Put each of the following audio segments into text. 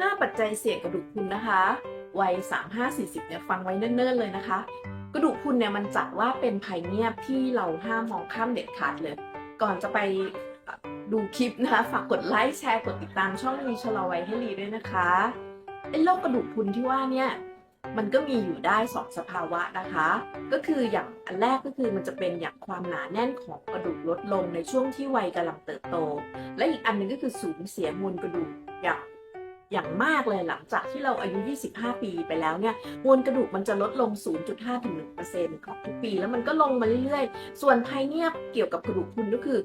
5ปัจจัยเสี่ยงกระดูกพรุนนะคะ วัย 35-40 เนี่ยฟังไว้เนิ่นๆเลยนะคะ กระดูกพรุนเนี่ยมันจัดว่าเป็นภัยเงียบที่เราห้ามมองข้ามเด็ดขาดเลย ก่อนจะไปดูคลิปนะคะ ฝากกดไลค์แชร์กดติดตามช่องมีชะลอวัยให้ลีด้วยนะคะไอ้โรคกระดูกพรุนที่ว่าเนี่ยมันก็มีอยู่ได้สองสภาวะนะคะ ก็คืออย่างอันแรกก็คือมันจะเป็นอย่างความหนาแน่นของกระดูกลดลงในช่วงที่วัยกำลังเติบโต และอีกอันหนึงก็คือสูญเสียมวลกระดูกอย่าง อย่างมากเลยหลังจากที่เราอายุ 25 ปีไปแล้วเนี่ยมวลกระดูกมันจะลดลง 0.5ถึง1%ของทุกปีแล้วมันก็ลงมาเรื่อยๆ ส่วนภัยเงียบเกี่ยวกับกระดูกพรุนก็คือ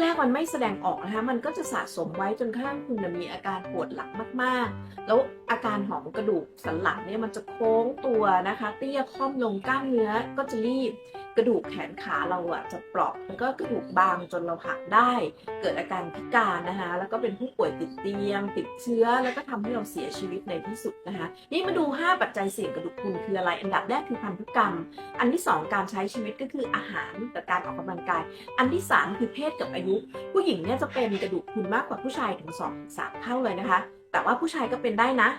แรกๆมันไม่แสดงออกนะคะมันก็จะสะสมไว้จนกระทั่งคุณน่ะมีอาการปวดหลังมากๆ แล้วอาการของกระดูกสันหลังเนี่ยมันจะโค้งตัวนะคะ เตี้ยค่อมลงกล้ามเนื้อก็จะรีบ กระดูกแขนขาเราอะจะเปราะแล้วก็กระดูกบางจนเราหักได้ เกิดอาการพิการนะคะแล้วก็เป็นผู้ป่วยติดเตียง ติดเชื้อ แล้วก็ทำให้เราเสียชีวิตในที่สุดนะคะนี่มาดู 5 ปัจจัยเสี่ยงกระดูกพรุนคืออะไร อันดับแรกคือพันธุกรรม อันที่ 2 การใช้ชีวิตก็คืออาหารกับการออกกำลังกาย อันที่ 3 คือเพศกับอายุ ผู้หญิงเนี่ยจะเป็นกระดูกพรุนมากกว่าผู้ชายถึง2 3เท่าเลยนะคะ แต่ว่าผู้ชายก็เป็นได้นะ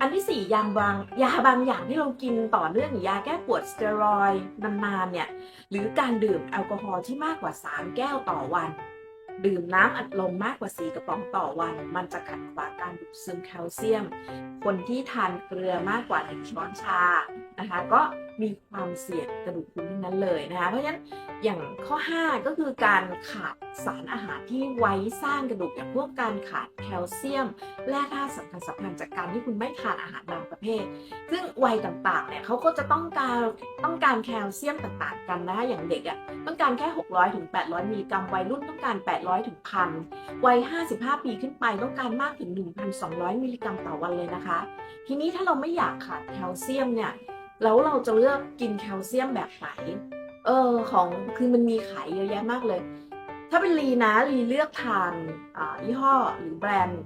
อันที่ 4 ยาบางยาบางอย่างที่เรากินต่อเนื่องยาแก้ปวดสเตียรอยด์นานๆเนี่ยหรือการดื่มแอลกอฮอล์ที่มากกว่า 3 แก้วต่อวัน ดื่มน้ำอัดลมมากกว่า4กระป๋องต่อวัน มันจะขัดขวางการดูดซึมแคลเซียม คนที่ทานเกลือมากกว่า1ช้อนชา นะคะ ก็มีความเสี่ยงกระดูกพรุนทั้งนั้นเลยนะคะ เพราะฉะนั้นอย่างข้อ 5 ก็คือการขาดสารอาหารที่ไว้สร้างกระดูกอย่างพวกการขาดแคลเซียม แร่ธาตุสำคัญสำคัญจากการที่คุณไม่ทานอาหารบางประเภท ซึ่งวัยต่างๆเนี่ยเขาก็จะต้องการต้องการแคลเซียมต่างๆกันนะคะอย่างเด็กอะต้องการแค่ 600ถึง800มิลลิกรัมวัยรุ่นต้องการ 800ถึง1,000วัย 55 ปีขึ้นไปต้องการมากถึง 1,200มิลลิกรัมต่อวันเลยนะคะ ทีนี้ถ้าเราไม่อยากขาดแคลเซียมเนี่ย แล้วเราจะเลือกกินแคลเซียมแบบไหน เออของคือมันมีขายเยอะแยะมากเลย ถ้าเป็นลีนะลีเลือกทานยี่ห้อหรือแบรนด์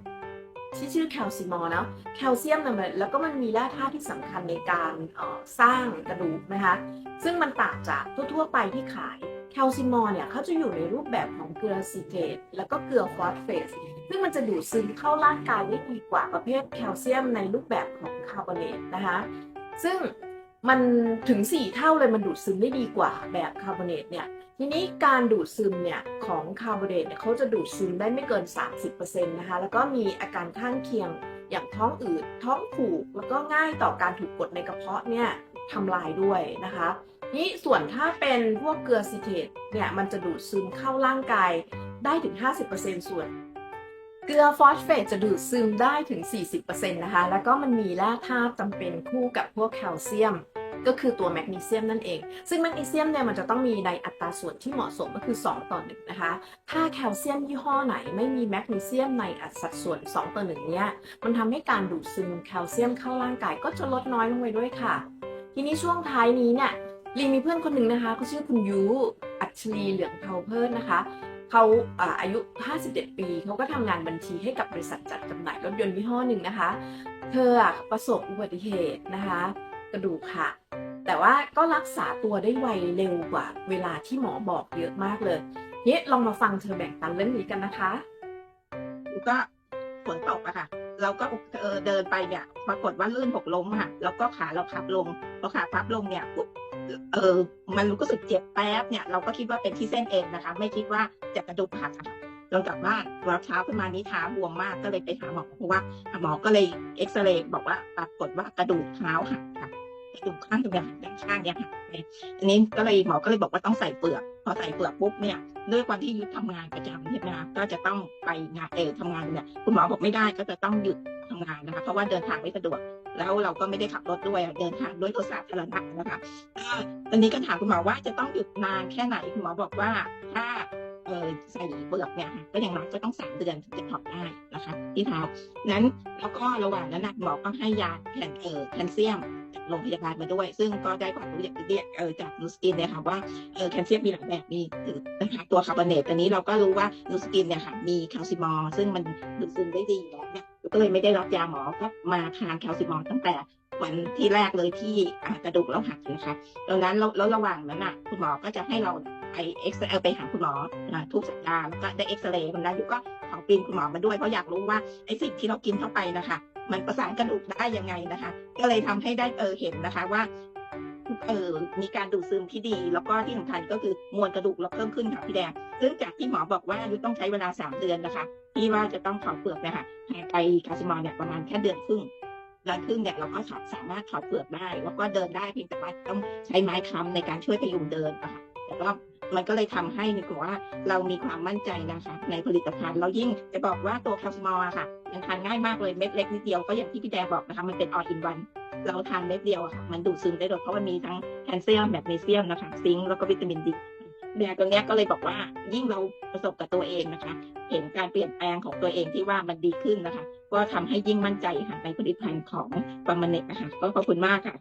ที่ชื่อแคลซิมอลเนาะแคลเซียมเนี่ยมันแล้วก็มันมีแร่ธาตุที่สำคัญในการออสร้างกระดูกนะคะ ซึ่งมันต่างจากทั่ว ๆ ไปที่ขายแคลซิมอลเนี่ยเขาจะอยู่ในรูปแบบของเกลือซีเทตแล้วก็เกลือฟอสเฟตซึ่งมันจะดูดซึมเข้าร่างกายได้ดีกว่าประเภทแคลเซียมในรูปแบบของคาร์บอเนตนะคะ ซึ่ง มันถึง 4 เท่าเลยมันดูดซึมได้ดีกว่าแบบคาร์บอเนตเนี่ยทีนี้การดูดซึมเนี่ยของคาร์บอเนตเนี่ยเขาจะดูดซึมได้ไม่เกิน 30%นะคะแล้วก็มีอาการข้างเคียงอย่างท้องอืดท้องผูก แล้วก็ง่ายต่อการถูกกดในกระเพาะเนี่ยทำลายด้วยนะคะนี่ส่วนถ้าเป็นพวกเกลือซิเทตเนี่ยมันจะดูดซึมเข้าร่างกายได้ถึง 50%ส่วน เกลือฟอสเฟตจะดูดซึมได้ถึง 40%นะคะ แล้วก็มันมีแร่ธาตุจำเป็นคู่กับพวกแคลเซียม ก็คือตัวแมกนีเซียมนั่นเอง ซึ่งแมกนีเซียมเนี่ยมันจะต้องมีในอัตราส่วนที่เหมาะสมก็คือ 2 ต่อ 1 นะคะ ถ้าแคลเซียมยี่ห้อไหนไม่มีแมกนีเซียมในอัตราส่วน 2 ต่อ 1 เนี่ย มันทำให้การดูดซึมแคลเซียมเข้าร่างกายก็จะลดน้อยลงไปด้วยค่ะ ทีนี้ช่วงท้ายนี้เนี่ยลีมีเพื่อนคนหนึ่งนะคะเขาชื่อคุณยูอัชรีเหลืองเทาเพิดนะคะ เขาอายุ 57 ปี เขาก็ทำงานบัญชีให้กับบริษัทจัดจำหน่ายรถยนต์ยี่ห้อหนึ่งนะคะ เธอประสบอุบัติเหตุนะคะ กระดูกหักแต่ว่าก็รักษาตัวได้ไวเร็วกว่า เวลาที่หมอบอกเยอะมากเลยเนี่ยลองมาฟังเธอแบ่งปันเรื่องนี้กันนะคะก็ฝนตกอะค่ะ เราก็เออเดินไปเนี่ย ปรากฏว่าลื่นหกล้มค่ะ แล้วก็ขาเราพับลงพอขาพับลงเนี่ยปุ๊บ เออมันรู้สึกเจ็บแป๊บเนี่ยเราก็คิดว่าเป็นที่เส้นเอ็นนะคะ ไม่คิดว่าจะกระดูกหักค่ะจนกลับบ้านเราเช้าขึ้นมานี้เท้าบวมมากก็เลยไปหาหมอเพราะว่าหมอก็เลยเอ็กซเรย์บอกว่าปรากฏว่ากระดูกเท้าหักค่ะกระดูกข้างตรงนี้ด้านข้างเนี่ยหักไปอันนี้ก็เลยหมอก็เลยบอกว่าต้องใส่เปลือก พอใส่เปลือกปุ๊บเนี่ยด้วยความที่ยุทธทำงานประจำใช่ไหมคะก็จะต้องไปงานเออทำงานเนี่ยคุณหมอบอกไม่ได้ก็จะต้องหยุดทำงานนะคะเพราะว่าเดินทางไม่สะดวก แล้วเราก็ไม่ได้ขับรถด้วยเดินทางด้วยรถสาธารณะนะคะตอนนี้ก็ถามคุณหมอว่าจะต้องหยุดนานแค่ไหนคุณหมอบอกว่าถ้า เออใส่เปลือกเนี่ยค่ะก็อย่างน้อยก็ต้องสามเดือนถึงจะถอดได้นะคะ ที่เท้านั้นแล้วก็ระหว่างนั้นนะหมอก็ให้ยาแคลเออแคลเซียมจากโรงพยาบาลมาด้วย ซึ่งก็ได้ความรู้จากเรียกเออจากนูสกินเนี่ยค่ะว่าเออแคลเซียมมีหลายแบบมีนะคะตัวคาร์บอเนตอันนี้เราก็รู้ว่านูสกินเนี่ยค่ะมีแคลซิมอลซึ่งมันดูดซึมได้ดีอยู่แล้วเนี่ยก็เลยไม่ได้รับยาหมอก็มาทานแคลซิมอลตั้งแต่วันที่แรกเลยที่กระดูกเราหักนะคะดังนั้นแล้วระหว่างนั้นอะคุณหมอก็จะให้เรา ไปเอ็กซเรย์ไปหาคุณหมอทุกสัปดาห์แล้วก็ได้เอ็กซเรย์คนนั้นยุก็ขอปีนคุณหมอมาด้วยเพราะอยากรู้ว่าไอ้สิ่งที่เรากินเข้าไปนะคะ มันประสานกระดูกได้ยังไงนะคะ ก็เลยทำให้ได้เออเห็นนะคะว่าเออมีการดูดซึมที่ดี แล้วก็ที่สำคัญก็คือมวลกระดูกเราเพิ่มขึ้นค่ะพี่แดง ซึ่งจากที่หมอบอกว่ายุต้องใช้เวลาสามเดือนนะคะ ที่ว่าจะต้องถอดเปลือกเนี่ยค่ะหายไปคาซิมอลเนี่ยประมาณแค่เดือนครึ่งเดือนครึ่งเนี่ยเราก็สามารถถอดเปลือกได้ แล้วก็เดินได้เพียงแต่ว่าต้องใช้ไม้ค้ำในการช่วยพยุงเดินนะคะแต่ก็ มันก็เลยทำให้นึกว่าเรามีความมั่นใจนะคะ ในผลิตภัณฑ์เรายิ่งจะบอกว่าตัวคาซิมอลอะค่ะยังทานง่ายมากเลยเม็ดเล็กนิดเดียวก็อย่างที่พี่แดบอกนะคะมันเป็นอออินวันเราทานเม็ดเดียวอะค่ะมันดูดซึมได้โดยเพราะมันมีทั้งแคลเซียมแมกนีเซียมนะคะซิงค์แล้วก็วิตามินดีเนี่ยตรงนี้ก็เลยบอกว่ายิ่งเราประสบกับตัวเองนะคะ เห็นการเปลี่ยนแปลงของตัวเองที่ว่ามันดีขึ้นนะคะ ก็ทำให้ยิ่งมั่นใจค่ะในผลิตภัณฑ์ของปามาเนตนะคะก็ขอบคุณมากค่ะ